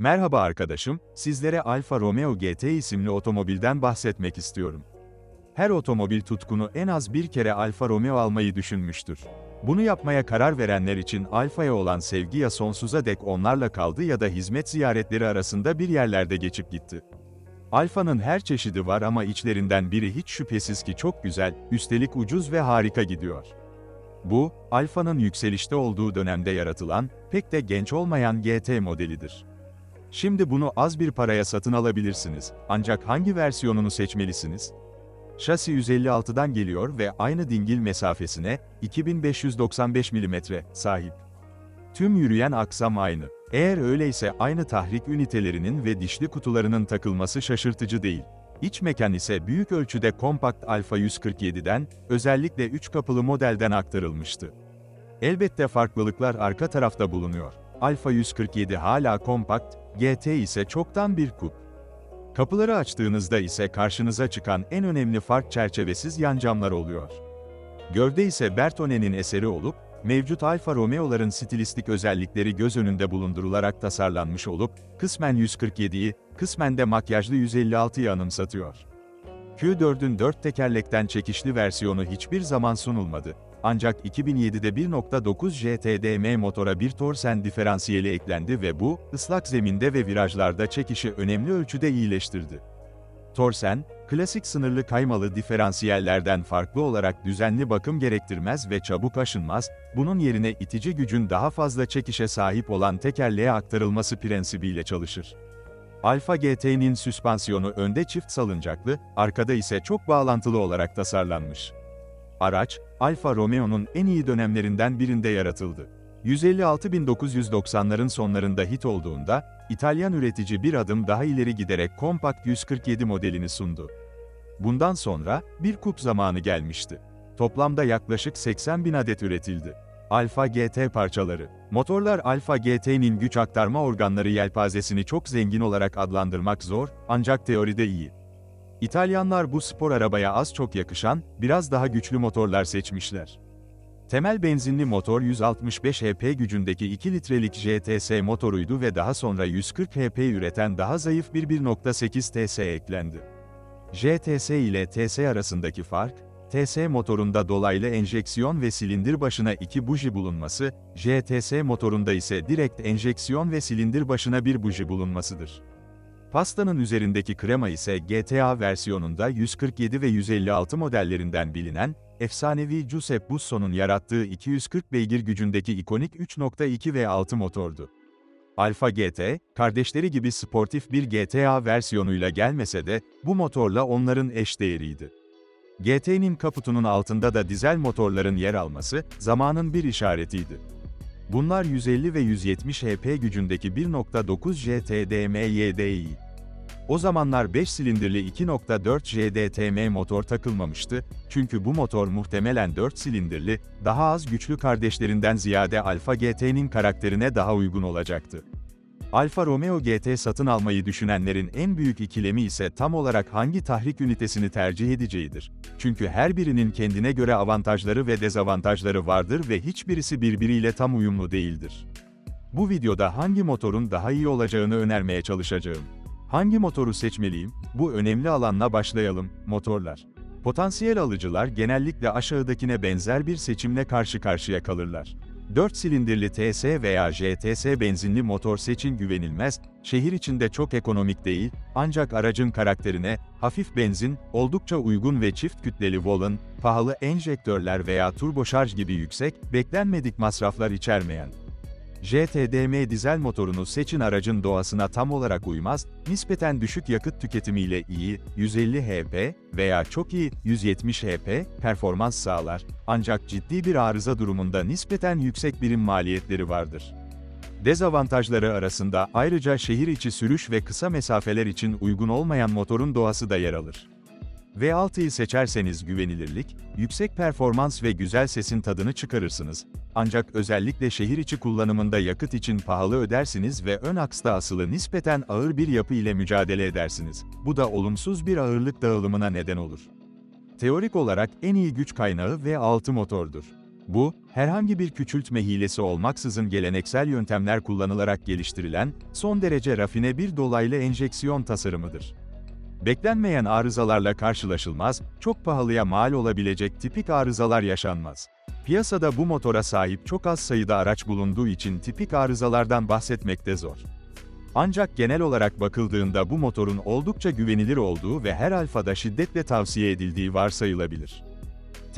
Merhaba arkadaşım, sizlere Alfa Romeo GT isimli otomobilden bahsetmek istiyorum. Her otomobil tutkunu en az bir kere Alfa Romeo almayı düşünmüştür. Bunu yapmaya karar verenler için Alfa'ya olan sevgi ya sonsuza dek onlarla kaldı ya da hizmet ziyaretleri arasında bir yerlerde geçip gitti. Alfa'nın her çeşidi var ama içlerinden biri hiç şüphesiz ki çok güzel, üstelik ucuz ve harika gidiyor. Bu, Alfa'nın yükselişte olduğu dönemde yaratılan, pek de genç olmayan GT modelidir. Şimdi bunu az bir paraya satın alabilirsiniz. Ancak hangi versiyonunu seçmelisiniz? Şasi 156'dan geliyor ve aynı dingil mesafesine 2595 mm sahip. Tüm yürüyen aksam aynı. Eğer öyleyse aynı tahrik ünitelerinin ve dişli kutularının takılması şaşırtıcı değil. İç mekan ise büyük ölçüde kompakt Alfa 147'den, özellikle 3 kapılı modelden aktarılmıştı. Elbette farklılıklar arka tarafta bulunuyor. Alfa 147 hala kompakt, GT ise çoktan bir kup. Kapıları açtığınızda ise karşınıza çıkan en önemli fark çerçevesiz yan camlar oluyor. Gövde ise Bertone'nin eseri olup, mevcut Alfa Romeo'ların stilistik özellikleri göz önünde bulundurularak tasarlanmış olup, kısmen 147'yi, kısmen de makyajlı 156'yı anımsatıyor. Q4'ün 4 tekerlekten çekişli versiyonu hiçbir zaman sunulmadı. Ancak 2007'de 1.9 JTDM motora bir torsen diferansiyeli eklendi ve bu, ıslak zeminde ve virajlarda çekişi önemli ölçüde iyileştirdi. Torsen, klasik sınırlı kaymalı diferansiyellerden farklı olarak düzenli bakım gerektirmez ve çabuk aşınmaz, bunun yerine itici gücün daha fazla çekişe sahip olan tekerleğe aktarılması prensibiyle çalışır. Alfa GT'nin süspansiyonu önde çift salıncaklı, arkada ise çok bağlantılı olarak tasarlanmış. Araç, Alfa Romeo'nun en iyi dönemlerinden birinde yaratıldı. 156.990'ların sonlarında hit olduğunda, İtalyan üretici bir adım daha ileri giderek kompakt 147 modelini sundu. Bundan sonra, bir kup zamanı gelmişti. Toplamda yaklaşık 80 bin adet üretildi. Alfa GT parçaları. Motorlar Alfa GT'nin güç aktarma organları yelpazesini çok zengin olarak adlandırmak zor, ancak teoride iyi. İtalyanlar bu spor arabaya az çok yakışan, biraz daha güçlü motorlar seçmişler. Temel benzinli motor 165 HP gücündeki 2 litrelik JTS motoruydu ve daha sonra 140 HP üreten daha zayıf bir 1.8 TS eklendi. JTS ile TS arasındaki fark, TS motorunda dolaylı enjeksiyon ve silindir başına iki buji bulunması, JTS motorunda ise direkt enjeksiyon ve silindir başına bir buji bulunmasıdır. Pastanın üzerindeki krema ise GTA versiyonunda 147 ve 156 modellerinden bilinen, efsanevi Giuseppe Busso'nun yarattığı 240 beygir gücündeki ikonik 3.2 V6 motordu. Alfa GT, kardeşleri gibi sportif bir GTA versiyonuyla gelmese de, bu motorla onların eşdeğeriydi. GT'nin kaputunun altında da dizel motorların yer alması, zamanın bir işaretiydi. Bunlar 150 ve 170 HP gücündeki 1.9 JTDM-YDI. O zamanlar 5 silindirli 2.4 JDTM motor takılmamıştı, çünkü bu motor muhtemelen 4 silindirli, daha az güçlü kardeşlerinden ziyade Alfa GT'nin karakterine daha uygun olacaktı. Alfa Romeo GT satın almayı düşünenlerin en büyük ikilemi ise tam olarak hangi tahrik ünitesini tercih edeceğidir. Çünkü her birinin kendine göre avantajları ve dezavantajları vardır ve hiçbirisi birbiriyle tam uyumlu değildir. Bu videoda hangi motorun daha iyi olacağını önermeye çalışacağım. Hangi motoru seçmeliyim? Bu önemli alanla başlayalım, motorlar. Potansiyel alıcılar genellikle aşağıdakine benzer bir seçimle karşı karşıya kalırlar. 4 silindirli TS veya JTS benzinli motor seçin güvenilmez, şehir içinde çok ekonomik değil, ancak aracın karakterine, hafif benzin, oldukça uygun ve çift kütleli volun, pahalı enjektörler veya turboşarj gibi yüksek, beklenmedik masraflar içermeyen. JTDM dizel motorunu seçin aracın doğasına tam olarak uymaz, nispeten düşük yakıt tüketimiyle iyi, 150 HP veya çok iyi, 170 HP performans sağlar, ancak ciddi bir arıza durumunda nispeten yüksek birim maliyetleri vardır. Dezavantajları arasında ayrıca şehir içi sürüş ve kısa mesafeler için uygun olmayan motorun doğası da yer alır. V6'yı seçerseniz güvenilirlik, yüksek performans ve güzel sesin tadını çıkarırsınız. Ancak özellikle şehir içi kullanımında yakıt için pahalı ödersiniz ve ön aksta asılı nispeten ağır bir yapı ile mücadele edersiniz. Bu da olumsuz bir ağırlık dağılımına neden olur. Teorik olarak en iyi güç kaynağı V6 motordur. Bu, herhangi bir küçültme hilesi olmaksızın geleneksel yöntemler kullanılarak geliştirilen, son derece rafine bir dolaylı enjeksiyon tasarımıdır. Beklenmeyen arızalarla karşılaşılmaz, çok pahalıya mal olabilecek tipik arızalar yaşanmaz. Piyasada bu motora sahip çok az sayıda araç bulunduğu için tipik arızalardan bahsetmekte zor. Ancak genel olarak bakıldığında bu motorun oldukça güvenilir olduğu ve her alfada şiddetle tavsiye edildiği varsayılabilir.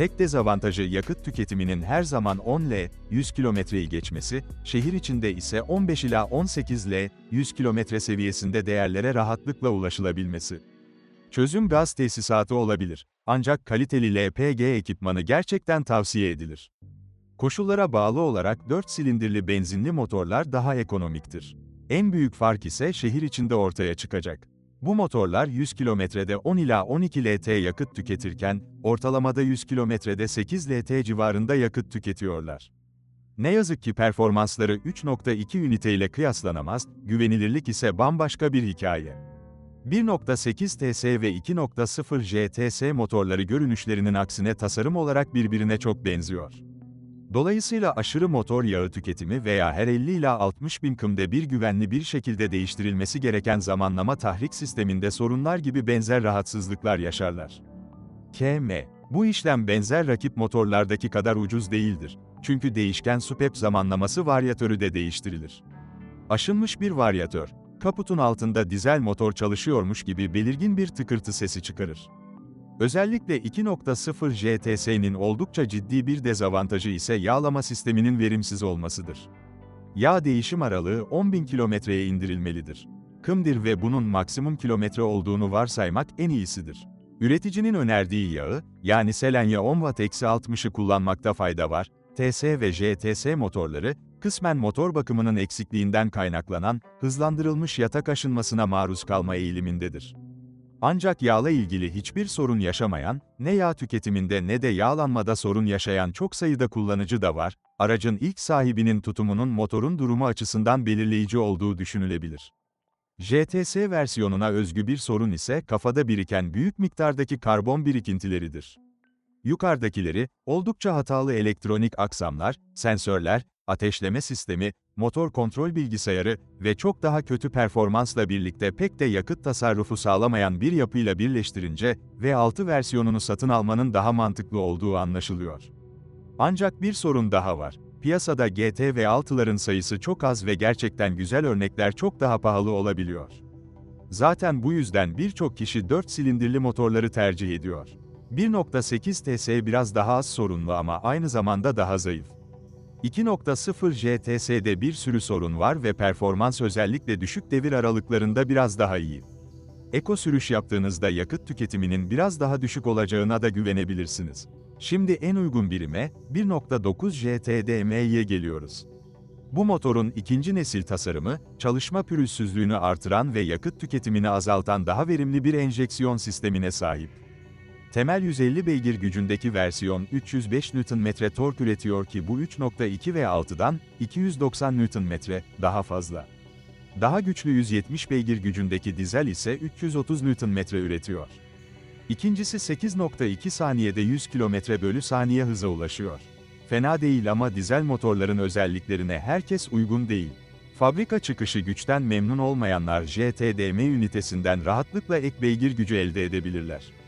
Tek dezavantajı yakıt tüketiminin her zaman 10 L, 100 kilometreyi geçmesi, şehir içinde ise 15 ila 18 L, 100 kilometre seviyesinde değerlere rahatlıkla ulaşılabilmesi. Çözüm gaz tesisatı olabilir. Ancak kaliteli LPG ekipmanı gerçekten tavsiye edilir. Koşullara bağlı olarak 4 silindirli benzinli motorlar daha ekonomiktir. En büyük fark ise şehir içinde ortaya çıkacak. Bu motorlar 100 kilometrede 10 ila 12 LT yakıt tüketirken, ortalamada 100 kilometrede 8 LT civarında yakıt tüketiyorlar. Ne yazık ki performansları 3.2 ünite ile kıyaslanamaz, güvenilirlik ise bambaşka bir hikaye. 1.8 TS ve 2.0 JTS motorları görünüşlerinin aksine tasarım olarak birbirine çok benziyor. Dolayısıyla aşırı motor yağı tüketimi veya her 50 ila 60 bin kımde bir güvenli bir şekilde değiştirilmesi gereken zamanlama tahrik sisteminde sorunlar gibi benzer rahatsızlıklar yaşarlar. KM Bu işlem benzer rakip motorlardaki kadar ucuz değildir. Çünkü değişken SUPEP zamanlaması varyatörü de değiştirilir. Aşınmış bir varyatör, kaputun altında dizel motor çalışıyormuş gibi belirgin bir tıkırtı sesi çıkarır. Özellikle 2.0 JTS'nin oldukça ciddi bir dezavantajı ise yağlama sisteminin verimsiz olmasıdır. Yağ değişim aralığı 10.000 kilometreye indirilmelidir. Kımdir ve bunun maksimum kilometre olduğunu varsaymak en iyisidir. Üreticinin önerdiği yağı, yani Selenya 10 Watt eksi 60'ı kullanmakta fayda var. TS ve JTS motorları, kısmen motor bakımının eksikliğinden kaynaklanan, hızlandırılmış yatak aşınmasına maruz kalma eğilimindedir. Ancak yağla ilgili hiçbir sorun yaşamayan, ne yağ tüketiminde ne de yağlanmada sorun yaşayan çok sayıda kullanıcı da var, aracın ilk sahibinin tutumunun motorun durumu açısından belirleyici olduğu düşünülebilir. JTS versiyonuna özgü bir sorun ise kafada biriken büyük miktardaki karbon birikintileridir. Yukarıdakileri, oldukça hatalı elektronik aksamlar, sensörler, ateşleme sistemi, motor kontrol bilgisayarı ve çok daha kötü performansla birlikte pek de yakıt tasarrufu sağlamayan bir yapıyla birleştirince V6 versiyonunu satın almanın daha mantıklı olduğu anlaşılıyor. Ancak bir sorun daha var. Piyasada GT V6'ların sayısı çok az ve gerçekten güzel örnekler çok daha pahalı olabiliyor. Zaten bu yüzden birçok kişi 4 silindirli motorları tercih ediyor. 1.8 TS biraz daha az sorunlu ama aynı zamanda daha zayıf. 2.0 JTS'de bir sürü sorun var ve performans özellikle düşük devir aralıklarında biraz daha iyi. Eko sürüş yaptığınızda yakıt tüketiminin biraz daha düşük olacağına da güvenebilirsiniz. Şimdi en uygun birime, 1.9 JTDM'ye geliyoruz. Bu motorun ikinci nesil tasarımı, çalışma pürüzsüzlüğünü artıran ve yakıt tüketimini azaltan daha verimli bir enjeksiyon sistemine sahip. Temel 150 beygir gücündeki versiyon 305 Nm tork üretiyor ki bu 3.2 ve 6'dan 290 Nm daha fazla. Daha güçlü 170 beygir gücündeki dizel ise 330 Nm üretiyor. İkincisi 8.2 saniyede 100 km bölü saniye hıza ulaşıyor. Fena değil ama dizel motorların özelliklerine herkes uygun değil. Fabrika çıkışı güçten memnun olmayanlar JTDM ünitesinden rahatlıkla ek beygir gücü elde edebilirler.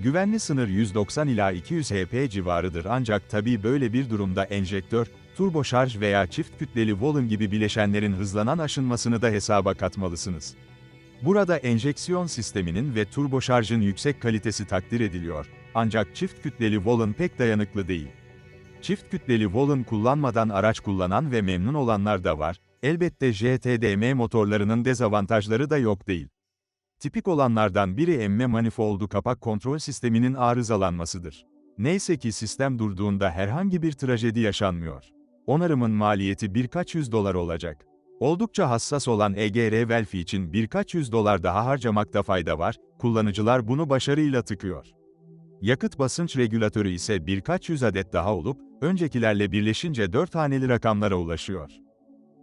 Güvenli sınır 190 ila 200 HP civarıdır ancak tabii böyle bir durumda enjektör, turboşarj veya çift kütleli volüm gibi bileşenlerin hızlanan aşınmasını da hesaba katmalısınız. Burada enjeksiyon sisteminin ve turboşarjın yüksek kalitesi takdir ediliyor, ancak çift kütleli volüm pek dayanıklı değil. Çift kütleli volüm kullanmadan araç kullanan ve memnun olanlar da var, elbette JTDM motorlarının dezavantajları da yok değil. Tipik olanlardan biri emme manifoldu kapak kontrol sisteminin arızalanmasıdır. Neyse ki sistem durduğunda herhangi bir trajedi yaşanmıyor. Onarımın maliyeti birkaç yüz dolar olacak. Oldukça hassas olan EGR Velfi için birkaç yüz dolar daha harcamakta fayda var, kullanıcılar bunu başarıyla tıkıyor. Yakıt basınç regülatörü ise birkaç yüz adet daha olup, öncekilerle birleşince 4 haneli rakamlara ulaşıyor.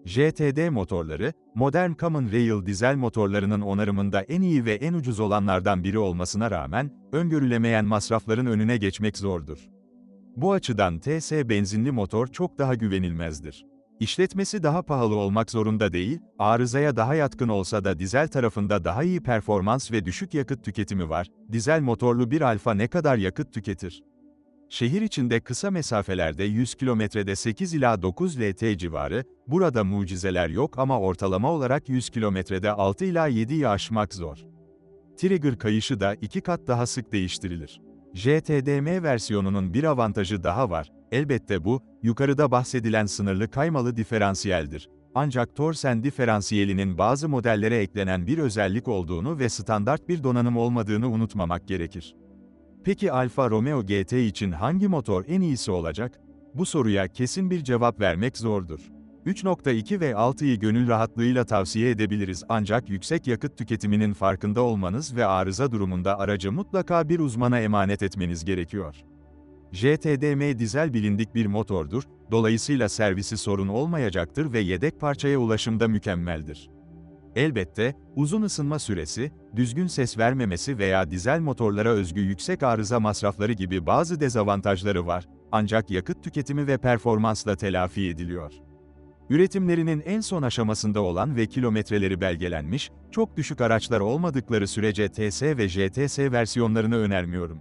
JTD motorları, modern Common Rail dizel motorlarının onarımında en iyi ve en ucuz olanlardan biri olmasına rağmen, öngörülemeyen masrafların önüne geçmek zordur. Bu açıdan TS benzinli motor çok daha güvenilmezdir. İşletmesi daha pahalı olmak zorunda değil, arızaya daha yatkın olsa da dizel tarafında daha iyi performans ve düşük yakıt tüketimi var. Dizel motorlu bir Alfa ne kadar yakıt tüketir? Şehir içinde kısa mesafelerde 100 kilometrede 8 ila 9 LT civarı, burada mucizeler yok ama ortalama olarak 100 kilometrede 6 ila 7'yi aşmak zor. Trigger kayışı da iki kat daha sık değiştirilir. JTDM versiyonunun bir avantajı daha var. Elbette bu, yukarıda bahsedilen sınırlı kaymalı diferansiyeldir. Ancak Torsen diferansiyelinin bazı modellere eklenen bir özellik olduğunu ve standart bir donanım olmadığını unutmamak gerekir. Peki Alfa Romeo GT için hangi motor en iyisi olacak? Bu soruya kesin bir cevap vermek zordur. 3.2 ve 6'yı gönül rahatlığıyla tavsiye edebiliriz ancak yüksek yakıt tüketiminin farkında olmanız ve arıza durumunda aracı mutlaka bir uzmana emanet etmeniz gerekiyor. JTDM dizel bilindik bir motordur, dolayısıyla servisi sorun olmayacaktır ve yedek parçaya ulaşımda mükemmeldir. Elbette, uzun ısınma süresi, düzgün ses vermemesi veya dizel motorlara özgü yüksek arıza masrafları gibi bazı dezavantajları var, ancak yakıt tüketimi ve performansla telafi ediliyor. Üretimlerinin en son aşamasında olan ve kilometreleri belgelenmiş, çok düşük araçlar olmadıkları sürece TS ve JTS versiyonlarını önermiyorum.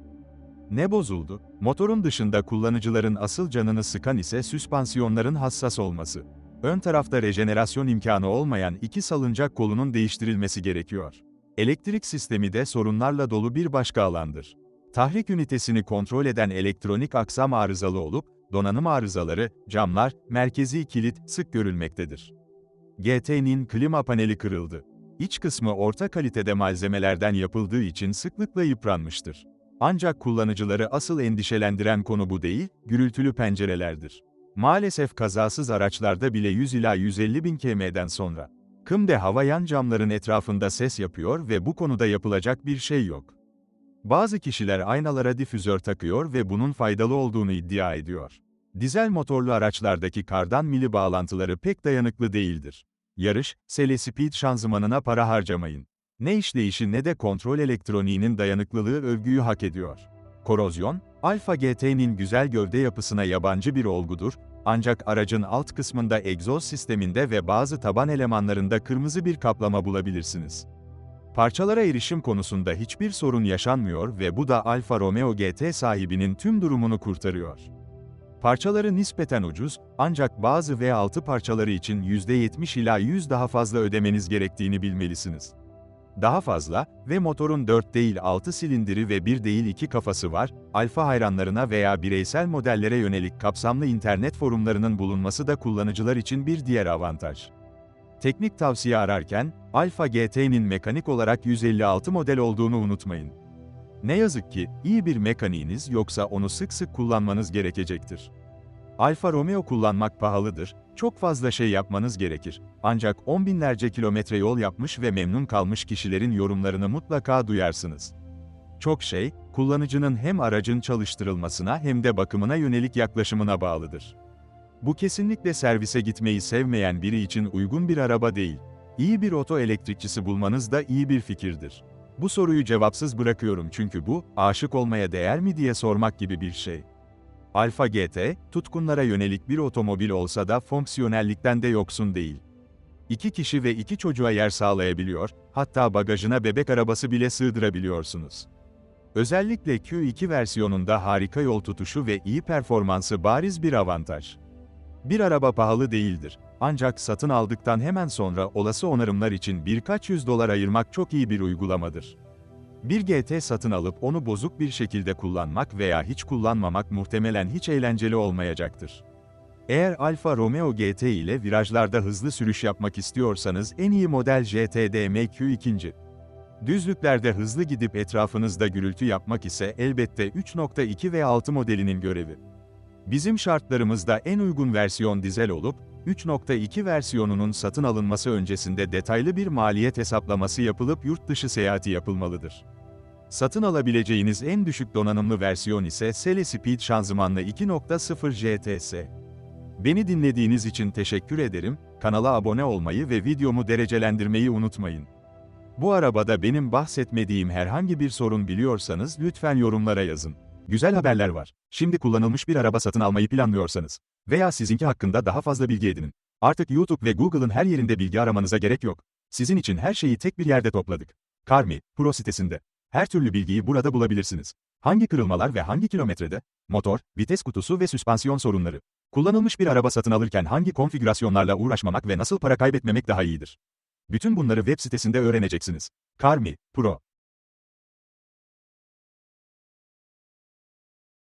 Ne bozuldu? Motorun dışında kullanıcıların asıl canını sıkan ise süspansiyonların hassas olması. Ön tarafta rejenerasyon imkanı olmayan iki salıncak kolunun değiştirilmesi gerekiyor. Elektrik sistemi de sorunlarla dolu bir başka alandır. Tahrik ünitesini kontrol eden elektronik aksam arızalı olup, donanım arızaları, camlar, merkezi kilit sık görülmektedir. GT'nin klima paneli kırıldı. İç kısmı orta kalitede malzemelerden yapıldığı için sıklıkla yıpranmıştır. Ancak kullanıcıları asıl endişelendiren konu bu değil, gürültülü pencerelerdir. Maalesef kazasız araçlarda bile 100 ila 150 bin km'den sonra. Kımde hava yan camların etrafında ses yapıyor ve bu konuda yapılacak bir şey yok. Bazı kişiler aynalara difüzör takıyor ve bunun faydalı olduğunu iddia ediyor. Dizel motorlu araçlardaki kardan mili bağlantıları pek dayanıklı değildir. Yarış, Sele Speed şanzımanına para harcamayın. Ne işleyişi ne de kontrol elektroniğinin dayanıklılığı övgüyü hak ediyor. Korozyon, Alfa GT'nin güzel gövde yapısına yabancı bir olgudur, ancak aracın alt kısmında egzoz sisteminde ve bazı taban elemanlarında kırmızı bir kaplama bulabilirsiniz. Parçalara erişim konusunda hiçbir sorun yaşanmıyor ve bu da Alfa Romeo GT sahibinin tüm durumunu kurtarıyor. Parçaları nispeten ucuz, ancak bazı V6 parçaları için %70 ila 100 daha fazla ödemeniz gerektiğini bilmelisiniz. Daha fazla ve motorun 4 değil 6 silindiri ve 1 değil 2 kafası var, alfa hayranlarına veya bireysel modellere yönelik kapsamlı internet forumlarının bulunması da kullanıcılar için bir diğer avantaj. Teknik tavsiye ararken, Alfa GT'nin mekanik olarak 156 model olduğunu unutmayın. Ne yazık ki, iyi bir mekaniğiniz yoksa onu sık sık kullanmanız gerekecektir. Alfa Romeo kullanmak pahalıdır, çok fazla şey yapmanız gerekir. Ancak on binlerce kilometre yol yapmış ve memnun kalmış kişilerin yorumlarını mutlaka duyarsınız. Çok şey, kullanıcının hem aracın çalıştırılmasına hem de bakımına yönelik yaklaşımına bağlıdır. Bu kesinlikle servise gitmeyi sevmeyen biri için uygun bir araba değil. İyi bir oto elektrikçisi bulmanız da iyi bir fikirdir. Bu soruyu cevapsız bırakıyorum çünkü bu, aşık olmaya değer mi diye sormak gibi bir şey. Alfa GT, tutkunlara yönelik bir otomobil olsa da fonksiyonellikten de yoksun değil. İki kişi ve iki çocuğa yer sağlayabiliyor, hatta bagajına bebek arabası bile sığdırabiliyorsunuz. Özellikle Q2 versiyonunda harika yol tutuşu ve iyi performansı bariz bir avantaj. Bir araba pahalı değildir. Ancak satın aldıktan hemen sonra olası onarımlar için birkaç yüz dolar ayırmak çok iyi bir uygulamadır. Bir GT satın alıp onu bozuk bir şekilde kullanmak veya hiç kullanmamak muhtemelen hiç eğlenceli olmayacaktır. Eğer Alfa Romeo GT ile virajlarda hızlı sürüş yapmak istiyorsanız en iyi model JTD MQ2. Düzlüklerde hızlı gidip etrafınızda gürültü yapmak ise elbette 3.2 ve 6 modelinin görevi. Bizim şartlarımızda en uygun versiyon dizel olup, 3.2 versiyonunun satın alınması öncesinde detaylı bir maliyet hesaplaması yapılıp yurt dışı seyahati yapılmalıdır. Satın alabileceğiniz en düşük donanımlı versiyon ise Sele Speed şanzımanlı 2.0 JTS. Beni dinlediğiniz için teşekkür ederim, kanala abone olmayı ve videomu derecelendirmeyi unutmayın. Bu arabada benim bahsetmediğim herhangi bir sorun biliyorsanız lütfen yorumlara yazın. Güzel haberler var. Şimdi kullanılmış bir araba satın almayı planlıyorsanız veya sizinki hakkında daha fazla bilgi edinin. Artık YouTube ve Google'ın her yerinde bilgi aramanıza gerek yok. Sizin için her şeyi tek bir yerde topladık. Carmi, Pro sitesinde. Her türlü bilgiyi burada bulabilirsiniz. Hangi kırılmalar ve hangi kilometrede? Motor, vites kutusu ve süspansiyon sorunları. Kullanılmış bir araba satın alırken hangi konfigürasyonlarla uğraşmamak ve nasıl para kaybetmemek daha iyidir? Bütün bunları web sitesinde öğreneceksiniz. Carmi, Pro.